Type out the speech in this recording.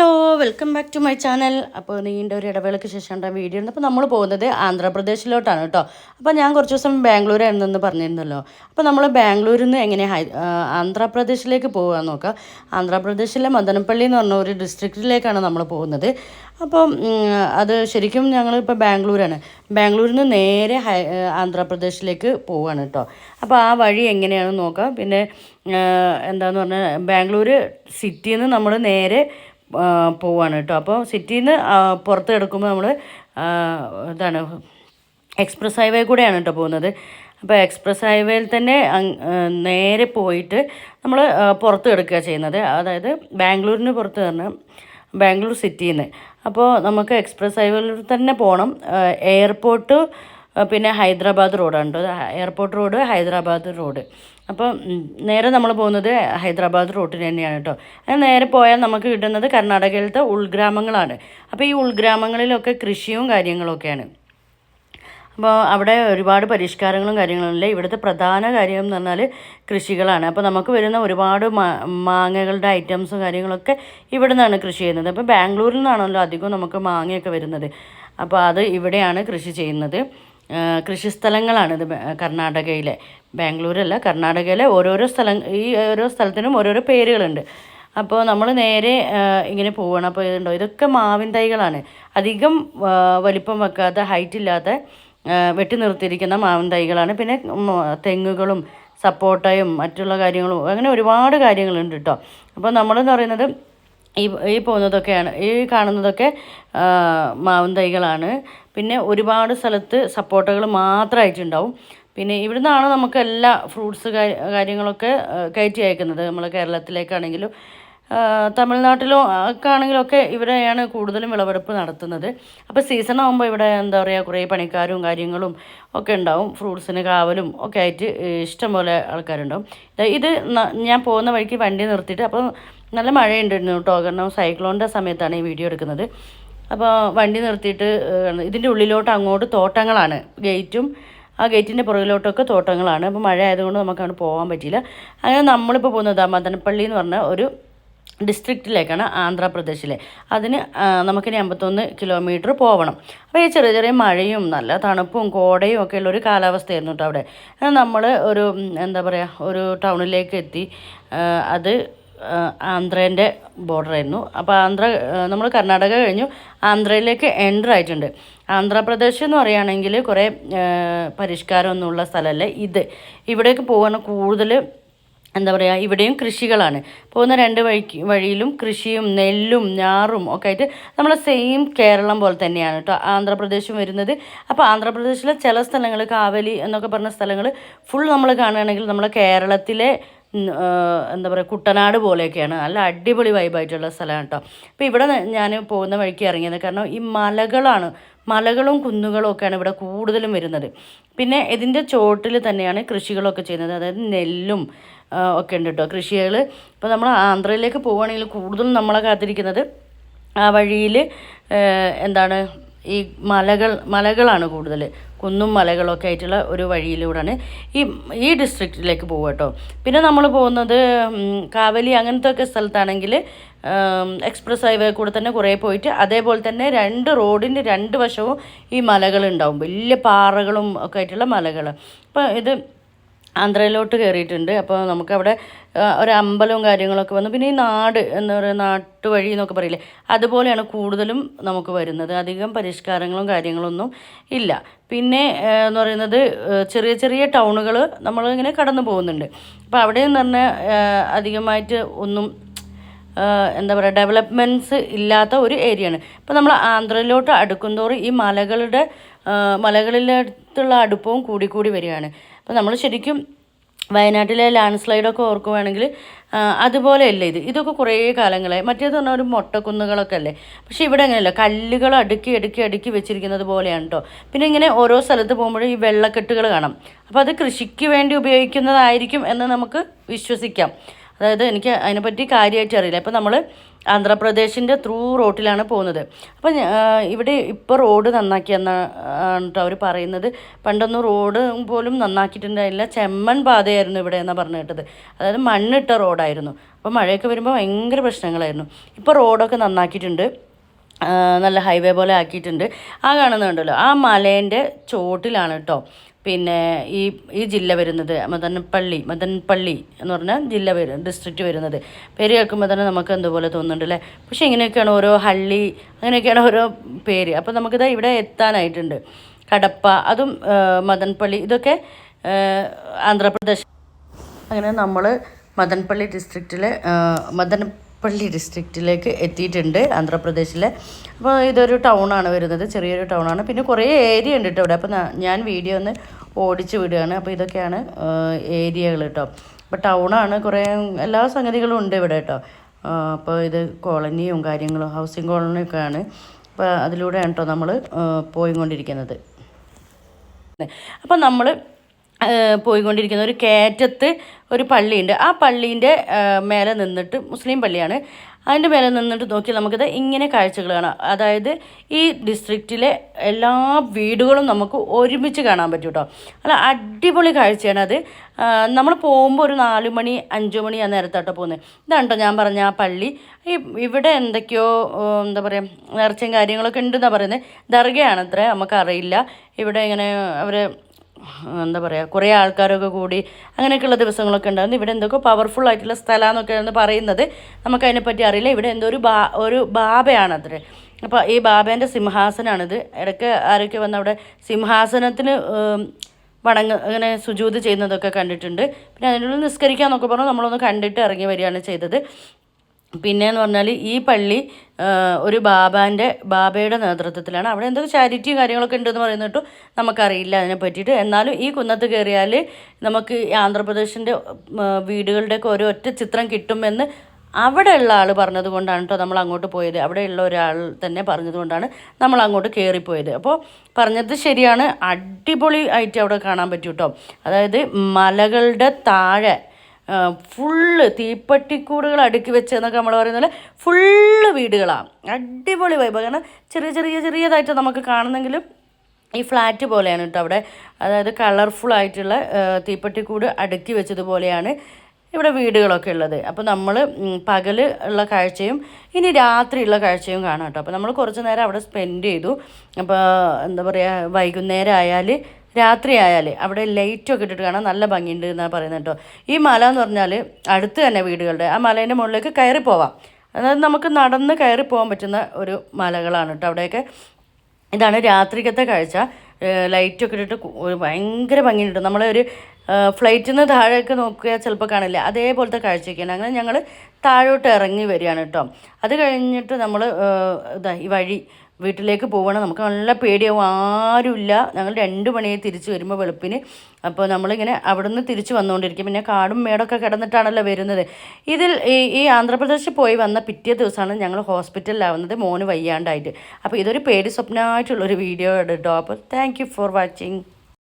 Hello welcome back to my channel. അപ്പോൾ നീണ്ട ഒരു ഇടവേളയ്ക്ക് ശേഷം വീഡിയോ ഉണ്ട് അപ്പോൾ നമ്മൾ പോകുന്നത് ആന്ധ്രാപ്രദേശിലോട്ടാണ് കേട്ടോ. അപ്പോൾ ഞാൻ കുറച്ച് ദിവസം ബാംഗ്ലൂരായിരുന്നെന്ന് പറഞ്ഞിരുന്നല്ലോ. അപ്പോൾ നമ്മൾ ബാംഗ്ലൂരിൽ നിന്ന് എങ്ങനെ ഹൈ ആന്ധ്രാപ്രദേശിലേക്ക് പോകാൻ നോക്കുക ആന്ധ്രാപ്രദേശിലെ മദനപ്പള്ളി എന്ന് പറഞ്ഞ ഒരു ഡിസ്ട്രിക്റ്റിലേക്കാണ് നമ്മൾ പോകുന്നത്. അപ്പോൾ അത് ശരിക്കും ഞങ്ങൾ ഇപ്പോൾ ബാംഗ്ലൂരാണ്. ബാംഗ്ലൂരിൽ നിന്ന് നേരെ ഹൈ ആന്ധ്രാപ്രദേശിലേക്ക് പോവുകയാണ് കേട്ടോ. അപ്പോൾ ആ വഴി എങ്ങനെയാണെന്ന് നോക്കാം. പിന്നെ എന്താന്ന് പറഞ്ഞാൽ ബാംഗ്ലൂർ സിറ്റിയിൽ നിന്ന് നമ്മൾ നേരെ പോവാണ് കേട്ടോ. അപ്പോൾ സിറ്റിയിൽ നിന്ന് പുറത്ത് കിടക്കുമ്പോൾ നമ്മൾ ഇതാണ് എക്സ്പ്രസ് ഹൈവേ കൂടെയാണ് കേട്ടോ പോകുന്നത്. അപ്പോൾ എക്സ്പ്രസ് ഹൈവേയിൽ തന്നെ നേരെ പോയിട്ട് നമ്മൾ പുറത്ത് കിടക്കുക ചെയ്യുന്നത്. അതായത് ബാംഗ്ലൂരിന് പുറത്ത് തന്നെ ബാംഗ്ലൂർ സിറ്റിയിൽ നിന്ന് അപ്പോൾ നമുക്ക് എക്സ്പ്രസ് ഹൈവേയിൽ തന്നെ പോകണം എയർപോർട്ട് പിന്നെ ഹൈദരാബാദ് റോഡാണ് എയർപോർട്ട് റോഡ് ഹൈദരാബാദ് റോഡ്. അപ്പം നേരെ നമ്മൾ പോകുന്നത് ഹൈദരാബാദ് റോട്ടിന് തന്നെയാണ് കേട്ടോ. അങ്ങനെ നേരെ പോയാൽ നമുക്ക് കിട്ടുന്നത് കർണാടകയിലത്തെ ഉൾഗ്രാമങ്ങളാണ്. അപ്പോൾ ഈ ഉൾഗ്രാമങ്ങളിലൊക്കെ കൃഷിയും കാര്യങ്ങളൊക്കെയാണ്. അപ്പോൾ അവിടെ ഒരുപാട് പരിഷ്കാരങ്ങളും കാര്യങ്ങളും ഇവിടുത്തെ പ്രധാന കാര്യം എന്ന് പറഞ്ഞാൽ കൃഷികളാണ്. അപ്പോൾ നമുക്ക് വരുന്ന ഒരുപാട് മാങ്ങകളുടെ ഐറ്റംസും കാര്യങ്ങളൊക്കെ ഇവിടെ നിന്നാണ് കൃഷി ചെയ്യുന്നത്. അപ്പോൾ ബാംഗ്ലൂരിൽ നിന്നാണല്ലോ അധികം നമുക്ക് മാങ്ങയൊക്കെ വരുന്നത്. അപ്പോൾ അത് ഇവിടെയാണ് കൃഷി ചെയ്യുന്നത്. ആ, കൃഷിസ്ഥലങ്ങളാണ് ഇത് കർണാടകയിലെ. ബാംഗ്ലൂരല്ല കർണാടകയിലെ ഓരോരോ സ്ഥലം ഈ ഓരോ സ്ഥലത്തിനും ഓരോരോ പേരുകളുണ്ട്. അപ്പോൾ നമ്മൾ നേരെ ഇങ്ങനെ പോവുകയാണ് അപ്പോൾ ഇതുണ്ടോ? ഇതൊക്കെ മാവിൻ തൈകളാണ്. അധികം വലിപ്പം വെക്കാത്ത ഹൈറ്റ് ഇല്ലാത്ത വെട്ടി നിർത്തിയിരിക്കുന്ന മാവിൻ തൈകളാണ്. പിന്നെ തെങ്ങുകളും സപ്പോട്ടയും മറ്റുള്ള കാര്യങ്ങളും അങ്ങനെ ഒരുപാട് കാര്യങ്ങളുണ്ട് കേട്ടോ അപ്പോൾ നമ്മളെന്ന് പറയുന്നത് ഈ ഈ പോകുന്നതൊക്കെയാണ് ഈ കാണുന്നതൊക്കെ മാവിൻ തൈകളാണ്. പിന്നെ ഒരുപാട് സ്ഥലത്ത് സപ്പോട്ടകൾ മാത്രമായിട്ടുണ്ടാവും പിന്നെ ഇവിടുന്നാണ് നമുക്ക് എല്ലാ ഫ്രൂട്ട്സ് കാര്യങ്ങളൊക്കെ കയറ്റി അയക്കുന്നത്. നമ്മൾ കേരളത്തിലേക്കാണെങ്കിലും തമിഴ്നാട്ടിലോ ഒക്കെ ആണെങ്കിലൊക്കെ ഇവിടെയാണ് കൂടുതലും വിളവെടുപ്പ് നടത്തുന്നത്. അപ്പോൾ സീസൺ ആകുമ്പോൾ ഇവിടെ എന്താ പറയുക കുറേ പണിക്കാരും കാര്യങ്ങളും ഒക്കെ ഉണ്ടാവും. ഫ്രൂട്ട്സിന് കാവലും ഒക്കെ ആയിട്ട് ഇഷ്ടംപോലെ ആൾക്കാരുണ്ടാവും. ഇത് ഞാൻ പോകുന്ന വഴിക്ക് വണ്ടി നിർത്തിയിട്ട് അപ്പോൾ നല്ല മഴയുണ്ടായിരുന്നു കേട്ടോ. കാരണം സൈക്ലോണിന്റെ സമയത്താണ് ഈ വീഡിയോ എടുക്കുന്നത്. അപ്പോൾ വണ്ടി നിർത്തിയിട്ട് ഇതിന്റെ ഉള്ളിലോട്ട് അങ്ങോട്ട് തോട്ടങ്ങളാണ്. ഗേറ്റും ആ ഗേറ്റിന്റെ പുറകിലോട്ടൊക്കെ തോട്ടങ്ങളാണ്. അപ്പോൾ മഴ ആയതുകൊണ്ട് നമുക്ക് അങ്ങോട്ട് പോകാൻ പറ്റിയില്ല. അങ്ങനെ നമ്മളിപ്പോൾ പോകുന്നത് മദനപ്പള്ളി എന്ന് പറഞ്ഞ ഒരു ഡിസ്ട്രിക്റ്റിലേക്കാണ് ആന്ധ്രാപ്രദേശിലെ. അതിന് നമുക്കിനി അമ്പത്തൊന്ന് കിലോമീറ്റർ പോകണം അപ്പോൾ ഈ ചെറിയ ചെറിയ മഴയും നല്ല തണുപ്പും കോടയും ഒക്കെ ഉള്ള ഒരു കാലാവസ്ഥയായിരുന്നു കേട്ടോ അവിടെ. നമ്മൾ ഒരു എന്താ പറയുക ഒരു ടൗണിലേക്ക് എത്തി. അത് ആന്ധ്രേന്റെ ബോർഡറായിരുന്നു അപ്പോൾ ആന്ധ്ര നമ്മൾ കർണാടക കഴിഞ്ഞു. ആന്ധ്രയിലേക്ക് എന്റർ ആയിട്ടുണ്ട്. ആന്ധ്രാപ്രദേശ് എന്ന് പറയുകയാണെങ്കിൽ കുറേ പരിഷ്കാരമൊന്നുമുള്ള സ്ഥലമല്ല? ഇത്. ഇവിടേക്ക് പോകാൻ കൂടുതൽ എന്താ പറയുക ഇവിടെയും കൃഷികളാണ്. പോകുന്ന രണ്ട് വഴിക്ക് വഴിയിലും കൃഷിയും നെല്ലും ഞാറും ഒക്കെ ആയിട്ട് നമ്മളെ സെയിം കേരളം പോലെ തന്നെയാണ് കേട്ടോ. ആന്ധ്രാപ്രദേശും വരുന്നത്. അപ്പോൾ ആന്ധ്രാപ്രദേശിലെ ചില സ്ഥലങ്ങൾ കാവലി എന്നൊക്കെ പറഞ്ഞ സ്ഥലങ്ങൾ ഫുൾ നമ്മൾ കാണുകയാണെങ്കിൽ നമ്മളെ കേരളത്തിലെ എന്താ പറയുക കുട്ടനാട് പോലെയൊക്കെയാണ്. നല്ല അടിപൊളി വൈബായിട്ടുള്ള സ്ഥലമാണ് കേട്ടോ അപ്പോൾ ഇവിടെ ഞാൻ പോകുന്ന വഴിക്ക് ഇറങ്ങിയത് കാരണം ഈ മലകളാണ് മലകളും കുന്നുകളും ഒക്കെയാണ് ഇവിടെ കൂടുതലും വരുന്നത്. പിന്നെ ഇതിന്റെ ചോട്ടിൽ തന്നെയാണ് കൃഷികളൊക്കെ ചെയ്യുന്നത്. അതായത് നെല്ലും ഒക്കെ ഉണ്ട് കേട്ടോ കൃഷികൾ ഇപ്പോൾ നമ്മൾ ആന്ധ്രയിലേക്ക് പോവുകയാണെങ്കിൽ കൂടുതലും നമ്മളെ കാത്തിരിക്കുന്നത് ആ വഴിയിൽ എന്താണ് ഈ മലകൾ മലകളാണ് കൂടുതൽ കുന്നും മലകളൊക്കെ ആയിട്ടുള്ള ഒരു വഴിയിലൂടെയാണ് ഈ ഈ ഡിസ്ട്രിക്റ്റിലേക്ക് പോകുക കേട്ടോ. പിന്നെ നമ്മൾ പോകുന്നത് കാവലി അങ്ങനത്തെ ഒക്കെ സ്ഥലത്താണെങ്കിൽ എക്സ്പ്രസ് ഹൈവേ കൂടെ തന്നെ കുറേ പോയിട്ട് അതേപോലെ തന്നെ രണ്ട് റോഡിന്റെ രണ്ട് വശവും ഈ മലകളുണ്ടാവും വലിയ പാറകളും ഒക്കെ ആയിട്ടുള്ള മലകൾ. അപ്പോൾ ഇത് ആന്ധ്രയിലോട്ട് കയറിയിട്ടുണ്ട്. അപ്പോൾ നമുക്കവിടെ ഒരു അമ്പലവും കാര്യങ്ങളൊക്കെ വന്നു. പിന്നെ ഈ നാട് എന്താ പറയുക നാട്ടുവഴി എന്നൊക്കെ പറയില്ലേ അതുപോലെയാണ് കൂടുതലും നമുക്ക് വരുന്നത്. അധികം പരിഷ്കാരങ്ങളും കാര്യങ്ങളൊന്നും ഇല്ല. പിന്നെ എന്ന് പറയുന്നത് ചെറിയ ചെറിയ ടൗണുകൾ നമ്മളിങ്ങനെ കടന്നു പോകുന്നുണ്ട്. അപ്പോൾ അവിടെ എന്ന് പറഞ്ഞാൽ അധികമായിട്ട് ഒന്നും എന്താ പറയുക ഡെവലപ്മെന്റ്സ് ഇല്ലാത്ത ഒരു ഏരിയയാണ്. ഇപ്പോൾ നമ്മൾ ആന്ധ്രയിലോട്ട് അടുക്കുന്തോറും ഈ മലകളുടെ മലകളിലടുത്തുള്ള അടുപ്പവും കൂടി കൂടി വരികയാണ്. അപ്പോൾ നമ്മൾ ശരിക്കും വയനാട്ടിലെ ലാൻഡ് സ്ലൈഡൊക്കെ ഓർക്കുവാണെങ്കിൽ അതുപോലെയല്ല ഇത്? ഇതൊക്കെ കുറേ കാലങ്ങളായി. മറ്റേത് പറഞ്ഞാൽ ഒരു മൊട്ടക്കുന്നുകളൊക്കെ അല്ലേ? പക്ഷേ ഇവിടെ അങ്ങനെയല്ല. കല്ലുകൾ അടുക്കി അടുക്കി അടുക്കി വെച്ചിരിക്കുന്നത് പോലെയാണ് കേട്ടോ പിന്നെ ഇങ്ങനെ ഓരോ സ്ഥലത്ത് പോകുമ്പോഴും ഈ വെള്ളക്കെട്ടുകൾ കാണാം. അപ്പോൾ അത് കൃഷിക്ക് വേണ്ടി ഉപയോഗിക്കുന്നതായിരിക്കും എന്ന് നമുക്ക് വിശ്വസിക്കാം. അതായത് എനിക്ക് അതിനെപ്പറ്റി കാര്യമായിട്ട് അറിയില്ല ഇപ്പോൾ നമ്മൾ ആന്ധ്രാപ്രദേശിന്റെ ത്രൂ റോട്ടിലാണ് പോകുന്നത്. അപ്പം ഇവിടെ ഇപ്പോൾ റോഡ് നന്നാക്കിയെന്ന കേട്ടോ അവർ പറയുന്നത്. പണ്ടൊന്നും റോഡ് പോലും നന്നാക്കിയിട്ടുണ്ടായില്ല ചെമ്മൺ പാതയായിരുന്നു ഇവിടെ എന്നാണ് പറഞ്ഞു കേട്ടത്. അതായത് മണ്ണിട്ട റോഡായിരുന്നു. അപ്പോൾ മഴയൊക്കെ വരുമ്പോൾ ഭയങ്കര പ്രശ്നങ്ങളായിരുന്നു. ഇപ്പോൾ റോഡൊക്കെ നന്നാക്കിയിട്ടുണ്ട്. നല്ല ഹൈവേ പോലെ ആക്കിയിട്ടുണ്ട്. ആ കാണുന്നുണ്ടല്ലോ. ആ മലേന്റെ ചോട്ടിലാണ് കേട്ടോ പിന്നെ ഈ ഈ ജില്ല വരുന്നത് മദൻപള്ളി മദൻപള്ളി എന്ന് പറഞ്ഞാൽ ജില്ല വരും ഡിസ്ട്രിക്റ്റ് വരുന്നത്. പേര് കേൾക്കുമ്പോൾ തന്നെ നമുക്ക് എന്തുപോലെ തോന്നുന്നുണ്ട് അല്ലേ? പക്ഷേ ഇങ്ങനെയൊക്കെയാണ് ഓരോ ഹള്ളി അങ്ങനെയൊക്കെയാണ് ഓരോ പേര്. അപ്പോൾ നമുക്കിത് ഇവിടെ എത്താനായിട്ടുണ്ട്. കടപ്പ അതും മദൻപള്ളി ഇതൊക്കെ ആന്ധ്രാപ്രദേശ്. അങ്ങനെ നമ്മൾ മദൻപള്ളി ഡിസ്ട്രിക്റ്റിലെ മദനപ്പള്ളി ഡിസ്ട്രിക്റ്റിലേക്ക് എത്തിയിട്ടുണ്ട് ആന്ധ്രാപ്രദേശിലെ. അപ്പോൾ ഇതൊരു ടൗണാണ് വരുന്നത് ചെറിയൊരു ടൗണാണ് പിന്നെ കുറേ ഏരിയ ഉണ്ട് കേട്ടോ ഇവിടെ. അപ്പോൾ ഞാൻ വീഡിയോ ഒന്ന് ഓടിച്ച് വിടുകയാണ്. അപ്പോൾ ഇതൊക്കെയാണ് ഏരിയകൾ കേട്ടോ. അപ്പോൾ ടൗണാണ് കുറേ എല്ലാ സംഗതികളും ഉണ്ട് ഇവിടെ കേട്ടോ. അപ്പോൾ ഇത് കോളനിയും കാര്യങ്ങളും ഹൗസിംഗ് കോളനിയൊക്കെയാണ് അപ്പോൾ അതിലൂടെയാണ് കേട്ടോ നമ്മൾ പോയിക്കൊണ്ടിരിക്കുന്നത്. അപ്പോൾ നമ്മൾ പോയിക്കൊണ്ടിരിക്കുന്ന ഒരു കയറ്റത്ത് ഒരു പള്ളിയുണ്ട്. ആ പള്ളീന്റെ മേലെ നിന്നിട്ട് മുസ്ലിം പള്ളിയാണ്. അതിന്റെ മേലെ നിന്നിട്ട് നോക്കി നമുക്കിത് ഇങ്ങനെ കാഴ്ചകൾ കാണാം. അതായത് ഈ ഡിസ്ട്രിക്റ്റിലെ എല്ലാ വീടുകളും നമുക്ക് ഒരുമിച്ച് കാണാൻ പറ്റും കേട്ടോ. അല്ല അടിപൊളി കാഴ്ചയാണ് അത്. നമ്മൾ പോകുമ്പോൾ ഒരു നാല് മണി അഞ്ച് മണി ആ നേരത്താട്ടോ പോകുന്നത്. ഇതാണ് കേട്ടോ ഞാൻ പറഞ്ഞ ആ പള്ളി. ഈ ഇവിടെ എന്തൊക്കെയോ എന്താ പറയുക നേർച്ചയും കാര്യങ്ങളൊക്കെ ഉണ്ടെന്നാണ് പറയുന്നത്. ദർഗയാണ് അത്ര നമുക്കറിയില്ല. ഇവിടെ ഇങ്ങനെ അവർ എന്താ പറയുക കുറേ ആൾക്കാരൊക്കെ കൂടി അങ്ങനെയൊക്കെയുള്ള ദിവസങ്ങളൊക്കെ ഉണ്ടായിരുന്നു. ഇവിടെ എന്തൊക്കെ പവർഫുൾ ആയിട്ടുള്ള സ്ഥലമാണെന്നൊക്കെയാണ് പറയുന്നത്. നമുക്കതിനെപ്പറ്റി അറിയില്ല. ഇവിടെ എന്തോ ഒരു ബാ ഒരു ബാബയാണ് അത്ര അപ്പോൾ ഈ ബാബേന്റെ സിംഹാസനമാണിത് ഇടയ്ക്ക് ആരൊക്കെ വന്ന് അവിടെ സിംഹാസനത്തിന് വണങ്ങ അങ്ങനെ സുജൂത് ചെയ്യുന്നതൊക്കെ കണ്ടിട്ടുണ്ട്. പിന്നെ അതിനുള്ളിൽ നിസ്കരിക്കാന്നൊക്കെ പറഞ്ഞു നമ്മളൊന്ന് കണ്ടിട്ട് ഇറങ്ങി വരികയാണ് ചെയ്തത്. പിന്നെയെന്ന് പറഞ്ഞാൽ ഈ പള്ളി ഒരു ബാബാന്റെ ബാബയുടെ നേതൃത്വത്തിലാണ്. അവിടെ എന്തൊക്കെ ചാരിറ്റിയും കാര്യങ്ങളൊക്കെ ഉണ്ടെന്ന് പറയുന്നത് കേട്ടോ നമുക്കറിയില്ല അതിനെ പറ്റിയിട്ട്. എന്നാലും ഈ കുന്നത്ത് കയറിയാൽ നമുക്ക് ആന്ധ്രാപ്രദേശിന്റെ വീടുകളുടെയൊക്കെ ഒരു ഒറ്റ ചിത്രം കിട്ടുമെന്ന് അവിടെയുള്ള ആൾ പറഞ്ഞത് കൊണ്ടാണ് കേട്ടോ നമ്മൾ അങ്ങോട്ട് പോയത്. അവിടെയുള്ള ഒരാൾ തന്നെ പറഞ്ഞത് കൊണ്ടാണ് നമ്മൾ അങ്ങോട്ട് കയറിപ്പോയത് അപ്പോൾ പറഞ്ഞത് ശരിയാണ്. അടിപൊളി ആയിട്ട് അവിടെ കാണാൻ പറ്റും കേട്ടോ അതായത് മലകളുടെ താഴെ ഫുള്ള് തീപ്പട്ടിക്കൂടുകൾ അടുക്കി വെച്ച് എന്നൊക്കെ നമ്മൾ പറയുന്നത് ഫുള്ള് വീടുകളാണ്. അടിപൊളി വൈബ് കാരണം ചെറിയ ചെറിയ ചെറിയതായിട്ട് നമുക്ക് കാണുന്നെങ്കിലും ഈ ഫ്ലാറ്റ് പോലെയാണ് കേട്ടോ അവിടെ. അതായത് കളർഫുൾ ആയിട്ടുള്ള തീപ്പട്ടിക്കൂട് അടുക്കി വെച്ചതുപോലെയാണ് ഇവിടെ വീടുകളൊക്കെ ഉള്ളത്. അപ്പോൾ നമ്മൾ പകൽ ഉള്ള കാഴ്ചയും ഇനി രാത്രിയുള്ള കാഴ്ചയും കാണാം കേട്ടോ. അപ്പോൾ നമ്മൾ കുറച്ച് നേരം അവിടെ സ്പെൻഡ് ചെയ്തു. അപ്പോൾ എന്താ പറയുക വൈകുന്നേരം ആയാൽ രാത്രി ആയാൽ അവിടെ ലൈറ്റൊക്കെ ഇട്ടിട്ട് കാണാൻ നല്ല ഭംഗിയുണ്ട് എന്നാണ് പറയുന്നത് കേട്ടോ. ഈ മല എന്ന് പറഞ്ഞാൽ അടുത്ത് തന്നെ വീടുകളുടെ ആ മലേന്റെ മുകളിലേക്ക് കയറി പോവാം. അതായത് നമുക്ക് നടന്ന് കയറി പോകാൻ പറ്റുന്ന ഒരു മലകളാണ് കേട്ടോ അവിടെയൊക്കെ. ഇതാണ് രാത്രിക്കത്തെ കാഴ്ച. ലൈറ്റ് ലൈറ്റൊക്കെ ഇട്ടിട്ട് ഭയങ്കര ഭംഗിയുണ്ട് നമ്മൾ ഒരു ഫ്ലൈറ്റിൽ നിന്ന് താഴേക്ക് നോക്കിയാൽ ചിലപ്പോൾ കാണില്ല. അതേപോലത്തെ കാഴ്ചയൊക്കെയാണ്. അങ്ങനെ ഞങ്ങൾ താഴോട്ട് ഇറങ്ങി വരികയാണ് കേട്ടോ. അത് കഴിഞ്ഞിട്ട് നമ്മൾ ഇതാ ഈ വഴി വീട്ടിലേക്ക് പോവണം. നമുക്ക് നല്ല പേടിയാവും. ആരുമില്ല. ഞങ്ങൾ രണ്ട് മണിയെ തിരിച്ച് വരുമ്പോൾ വെളുപ്പിന്. അപ്പോൾ നമ്മളിങ്ങനെ അവിടുന്ന് തിരിച്ച് വന്നുകൊണ്ടിരിക്കും പിന്നെ കാടും മേടൊക്കെ കിടന്നിട്ടാണല്ലോ വരുന്നത്. ഇതിൽ ഈ ഈ ആന്ധ്രാപ്രദേശിൽ പോയി വന്ന പിറ്റേ ദിവസമാണ് ഞങ്ങൾ ഹോസ്പിറ്റലിലാവുന്നത് മോന് വയ്യാണ്ടായിട്ട്. അപ്പോൾ ഇതൊരു പേടി സ്വപ്നമായിട്ടുള്ളൊരു വീഡിയോ കേട്ടോ. അപ്പോൾ താങ്ക് ഫോർ വാച്ചിങ്